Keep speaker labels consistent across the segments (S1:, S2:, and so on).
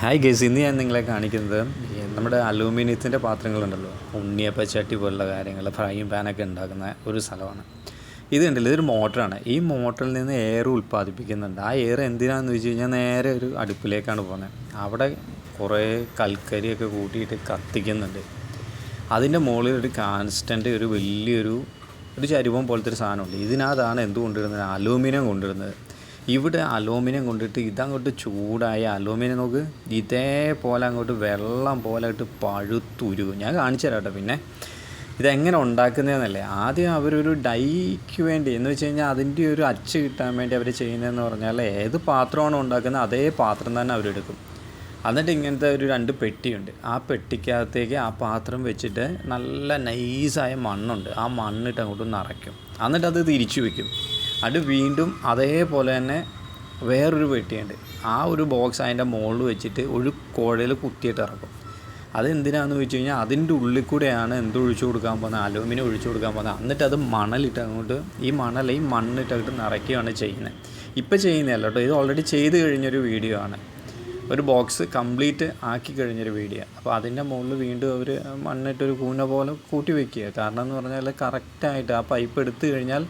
S1: Hi guys ഇന്ന് ഞാൻ നിങ്ങളെ കാണിക്കുന്നത് നമ്മുടെ അലൂമിനിയത്തിന്റെ പാത്രങ്ങളുണ്ടല്ലോ. ഉണ്ണിയപ്പ ചട്ടി പോലുള്ള കാര്യങ്ങൾ ഫ്രൈയും പാനൊക്കെ ഉണ്ടാക്കുന്ന ഒരു സ്ഥലമാണ്. ഇത് കണ്ടില്ല? ഇതൊരു മോട്ടറാണ്. ഈ മോട്ടറിൽ നിന്ന് എയർ ഉൽപ്പാദിപ്പിക്കുന്നുണ്ട്. ആ എയർ എന്തിനാണെന്ന് വെച്ച് കഴിഞ്ഞാൽ നേരെ ഒരു അടുപ്പിലേക്കാണ് പോകുന്നത്. അവിടെ കുറേ കൽക്കരിയൊക്കെ കൂട്ടിയിട്ട് കത്തിക്കുന്നുണ്ട്. അതിന്റെ മുകളിൽ ഒരു കാൻസ്റ്റന്റ് ഒരു വലിയൊരു ഒരു ചരുവം പോലത്തെ ഒരു സാധനമുണ്ട്. ഇതിനകത്താണ് എന്ത് കൊണ്ടിരുന്നത് അലൂമിനിയം കൊണ്ടിരുന്നത് ഇവിടെ അലൂമിനിയം കൊണ്ടിട്ട് ഇതങ്ങോട്ട് ചൂടായ അലൂമിനിയം നോക്ക്. ഇതേപോലെ അങ്ങോട്ട് വെള്ളം പോലെ ഇട്ട് പഴുത്തുരുകും ഞാൻ കാണിച്ചു തരാം കേട്ടോ പിന്നെ. ഇതെങ്ങനെ ഉണ്ടാക്കുന്നതെന്നല്ലേ? ആദ്യം അവരൊരു ഡൈക്ക് വേണ്ടി എന്ന് വെച്ച് കഴിഞ്ഞാൽ അതിന്റെ ഒരു അച്ച് കിട്ടാൻ വേണ്ടി അവർ ചെയ്യുന്നതെന്ന് പറഞ്ഞാൽ ഏത് പാത്രമാണ് ഉണ്ടാക്കുന്നത് അതേ പാത്രം തന്നെ അവരെടുക്കും എന്നിട്ട് ഇങ്ങനത്തെ ഒരു രണ്ട് പെട്ടിയുണ്ട്. ആ പെട്ടിക്കകത്തേക്ക് ആ പാത്രം വെച്ചിട്ട് നല്ല നൈസായ മണ്ണുണ്ട്. ആ മണ്ണിട്ട് അങ്ങോട്ട് നിറയ്ക്കും എന്നിട്ട് അത് തിരിച്ചു വെക്കും. അത് വീണ്ടും അതേപോലെ തന്നെ വേറൊരു പെട്ടിയുണ്ട് ആ ഒരു ബോക്സ് അതിന്റെ മുകളിൽ വെച്ചിട്ട് ഒരു കോഴയിൽ കുത്തിയിട്ട് ഇറക്കും. അതെന്തിനാന്ന് വെച്ച് കഴിഞ്ഞാൽ അതിന്റെ ഉള്ളിൽ കൂടെയാണ് എന്ത് ഒഴിച്ചു കൊടുക്കാൻ പോകുന്നത്? അലൂമിനിയം ഒഴിച്ചു കൊടുക്കാൻ പോകുന്നത്. എന്നിട്ട് അത് മണലിട്ട് അങ്ങോട്ട് ഈ മണൽ ഈ മണ്ണിട്ട് അങ്ങോട്ട് നിറയ്ക്കുകയാണ് ചെയ്യുന്നത്. ഇപ്പം ചെയ്യുന്നതല്ല കേട്ടോ. ഇത് ഓൾറെഡി ചെയ്ത് കഴിഞ്ഞൊരു വീഡിയോ ആണ്. ഒരു ബോക്സ് കംപ്ലീറ്റ് ആക്കി കഴിഞ്ഞൊരു വീഡിയോ അപ്പോൾ അതിന്റെ മുകളിൽ വീണ്ടും അവർ മണ്ണിട്ടൊരു കൂന പോലെ കൂട്ടി വെക്കുക. കാരണം എന്ന് പറഞ്ഞാൽ കറക്റ്റായിട്ട് ആ പൈപ്പ് എടുത്തു കഴിഞ്ഞാൽ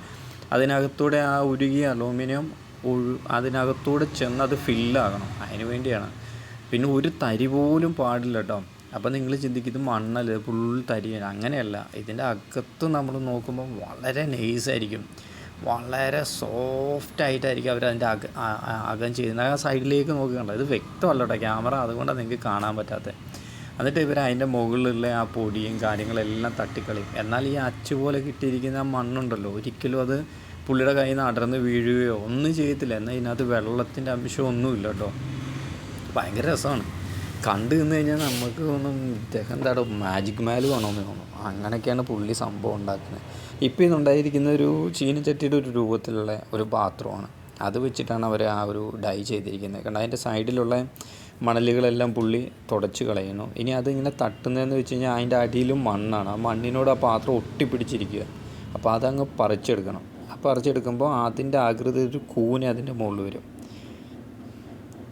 S1: അതിനകത്തൂടെ ആ ഉരുകിയ അലൂമിനിയം ഒഴു അതിനകത്തൂടെ ചെന്ന് അത് ഫില്ലാകണം. അതിന് വേണ്ടിയാണ്. പിന്നെ ഒരു തരി പോലും പാടില്ല കേട്ടോ അപ്പോൾ നിങ്ങൾ ചിന്തിക്കും ഇത് മണ്ണല്ല ഫുൾ തരിയാണ് അങ്ങനെയല്ല. ഇതിന്റെ അകത്ത് നമ്മൾ നോക്കുമ്പോൾ വളരെ നൈസായിരിക്കും. വളരെ സോഫ്റ്റ് ആയിട്ടായിരിക്കും അവർ അതിന്റെ അക അകം ചെയ്യുന്നത്. ആ സൈഡിലേക്ക് നോക്കുകയുണ്ട് ഇത് വ്യക്തമല്ല കേട്ടോ ക്യാമറ അതുകൊണ്ടാണ് നിങ്ങൾക്ക് കാണാൻ പറ്റാത്തത് എന്നിട്ട് ഇവർ അതിന്റെ മുകളിലുള്ള ആ പൊടിയും കാര്യങ്ങളെല്ലാം തട്ടിക്കളയും. എന്നാൽ ഈ അച്ചു പോലെ കിട്ടിയിരിക്കുന്ന ആ മണ്ണുണ്ടല്ലോ ഒരിക്കലും അത് പുള്ളിയുടെ കയ്യിൽ നിന്ന് അടർന്ന് വീഴുകയോ ഒന്നും ചെയ്യത്തില്ല. എന്നാൽ ഇതിനകത്ത് വെള്ളത്തിന്റെ അംശം ഒന്നുമില്ല കേട്ടോ. ഭയങ്കര രസമാണ്. കണ്ടു നിന്ന് കഴിഞ്ഞാൽ നമുക്ക് തോന്നും ഇദ്ദേഹം എന്താടോ മാജിക് മാൽ വേണമെന്ന് തോന്നും. അങ്ങനെയൊക്കെയാണ് പുള്ളി സംഭവം ഉണ്ടാക്കുന്നത്. ഇപ്പോൾ ഇതുണ്ടായിരിക്കുന്ന ഒരു ചീനച്ചട്ടിയുടെ ഒരു രൂപത്തിലുള്ള ഒരു പാത്രമാണ്. അത് വെച്ചിട്ടാണ് അവർ ആ ഒരു ഡൈ ചെയ്തിരിക്കുന്നത്. കാരണം അതിന്റെ സൈഡിലുള്ള മണലുകളെല്ലാം പുള്ളി തുടച്ച് കളയുന്നു. ഇനി അതിങ്ങനെ തട്ടുന്നതെന്ന് വെച്ച് കഴിഞ്ഞാൽ അതിന്റെ അടിയിലും മണ്ണാണ്. ആ മണ്ണിനോട് ആ പാത്രം ഒട്ടിപ്പിടിച്ചിരിക്കുക. അപ്പോൾ അതങ്ങ് പറിച്ചെടുക്കണം. ആ പറിച്ചെടുക്കുമ്പോൾ അതിന്റെ ആകൃതി ഒരു കൂന അതിന്റെ മുകളിൽ വരും.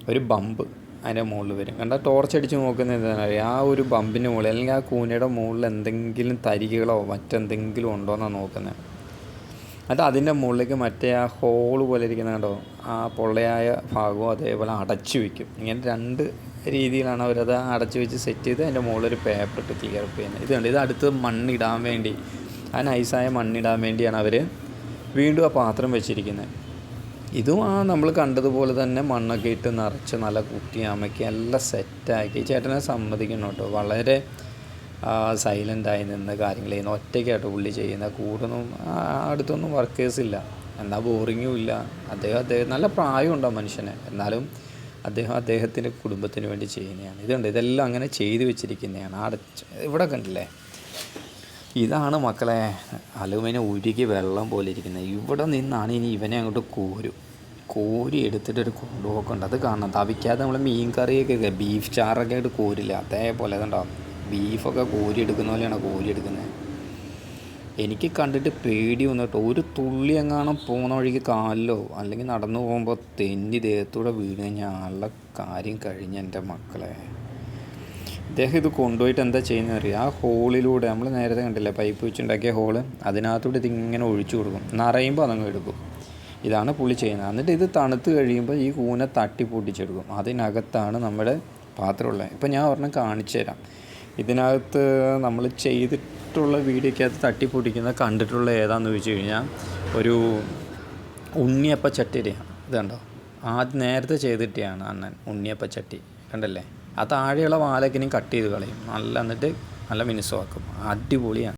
S1: ഒരു ബമ്പ് അതിന്റെ മുകളിൽ വരും. കണ്ട ടോർച്ച് അടിച്ച് നോക്കുന്നത് എന്താണെന്ന് അറിയാം? ആ ഒരു ബമ്പിന്റെ മുകളിൽ അല്ലെങ്കിൽ ആ കൂനയുടെ മുകളിൽ എന്തെങ്കിലും തരികളോ മറ്റെന്തെങ്കിലും ഉണ്ടോ എന്നാണ് നോക്കുന്നത്. എന്നിട്ട് അതിന്റെ മുകളിലേക്ക് മറ്റേ ആ ഹോൾ പോലെ ഇരിക്കുന്ന കണ്ടോ? ആ പൊള്ളയായ ഭാഗവും അതേപോലെ അടച്ചു വയ്ക്കും ഇങ്ങനെ രണ്ട് രീതിയിലാണ് അവരത് അടച്ചു വെച്ച് സെറ്റ് ചെയ്ത് അതിന്റെ മുകളിലൊരു പേപ്പർ ഇട്ട് ക്ലിയർ ചെയ്യുന്നത്. ഇത് കണ്ട്? ഇത് അടുത്ത് മണ്ണിടാൻ വേണ്ടി ആ നൈസായ മണ്ണിടാൻ വേണ്ടിയാണ് അവർ വീണ്ടും ആ പാത്രം വെച്ചിരിക്കുന്നത്. ഇതും ആ നമ്മൾ കണ്ടതുപോലെ തന്നെ മണ്ണൊക്കെ ഇട്ട് നിറച്ച് നല്ല കുത്തി അമക്കി എല്ലാം സെറ്റാക്കി ചേട്ടനെ സമ്മതിക്കണം കേട്ടോ. വളരെ സൈലന്റായി നിന്ന് കാര്യങ്ങൾ ചെയ്യുന്ന ഒറ്റയ്ക്കായിട്ട് പുള്ളി ചെയ്യുന്ന കൂടൊന്നും അടുത്തൊന്നും വർക്കേഴ്സ് ഇല്ല. എന്നാൽ ബോറിങ്ങും ഇല്ല. അദ്ദേഹം അദ്ദേഹം നല്ല പ്രായമുണ്ടോ മനുഷ്യന്? എന്നാലും അദ്ദേഹം അദ്ദേഹത്തിന്റെ കുടുംബത്തിന് വേണ്ടി ചെയ്യുന്നതാണ്. ഇതുണ്ട് ഇതെല്ലാം അങ്ങനെ ചെയ്തു വെച്ചിരിക്കുന്നതാണ്. അടച്ച് ഇവിടെ കണ്ടില്ലേ? ഇതാണ് മക്കളെ അലുമിനെ ഉരുകി വെള്ളം പോലെ ഇരിക്കുന്നത്. ഇവിടെ നിന്നാണ് ഇനി ഇവനെ അങ്ങോട്ട് കോരും. കോരി എടുത്തിട്ട് ഒരു കൊണ്ടുപോക്കുണ്ട്. അത് കാണണം. തവിക്കാതെ നമ്മൾ മീൻ കറിയൊക്കെ ബീഫ് ചാറൊക്കെ ആയിട്ട് കോരില്ല. അതേപോലെ അതുണ്ടാവും ബീഫൊക്കെ കോരി എടുക്കുന്ന പോലെയാണ് കോരി എടുക്കുന്നത് എനിക്ക് കണ്ടിട്ട് പേടി വന്നിട്ട്. ഒരു തുള്ളി എങ്ങാനും പോകുന്ന വഴിക്ക് കാലിലോ അല്ലെങ്കിൽ നടന്നു പോകുമ്പോൾ തെന്നി ദേഹത്തൂടെ വീണ് കഴിഞ്ഞാൽ ആളുടെ കാര്യം കഴിഞ്ഞ എന്റെ മക്കളെ. ഇദ്ദേഹം ഇത് കൊണ്ടുപോയിട്ട് എന്താ ചെയ്യുന്നത് അറിയാം? ആ ഹോളിലൂടെ നമ്മൾ നേരത്തെ കണ്ടില്ലേ പൈപ്പ് വെച്ചുണ്ടാക്കിയ ഹോൾ അതിനകത്തൂടെ ഇതിങ്ങനെ ഒഴിച്ചു കൊടുക്കും. നിറയുമ്പോൾ അതങ്ങ് എടുക്കും. ഇതാണ് പുള്ളി ചെയ്യുന്നത്. എന്നിട്ട് ഇത് തണുത്ത് കഴിയുമ്പോൾ ഈ കൂന തട്ടി പൊട്ടിച്ചെടുക്കും. അതിനകത്താണ് നമ്മുടെ പാത്രമുള്ളത്. ഇപ്പം ഞാൻ ഒരെണ്ണം കാണിച്ചു തരാം ഇതിനകത്ത് നമ്മൾ ചെയ്തിട്ടുള്ള വീഡിയോക്കകത്ത് തട്ടി പൊട്ടിക്കുന്ന കണ്ടിട്ടുള്ള ഏതാണെന്ന് ചോദിച്ചു കഴിഞ്ഞാൽ ഒരു ഉണ്ണിയപ്പ ചട്ടിയുടെയാണ് ഇത് കണ്ടോ ആദ്യം നേരത്തെ ചെയ്തിട്ടാണ് അണ്ണൻ ഉണ്ണിയപ്പ ചട്ടി. കണ്ടല്ലേ? ആ താഴെയുള്ള വാലക്കിനെയും കട്ട് ചെയ്ത് കളയും. നല്ല എന്നിട്ട് നല്ല മിനുസമാക്കും. അടിപൊളിയാണ്.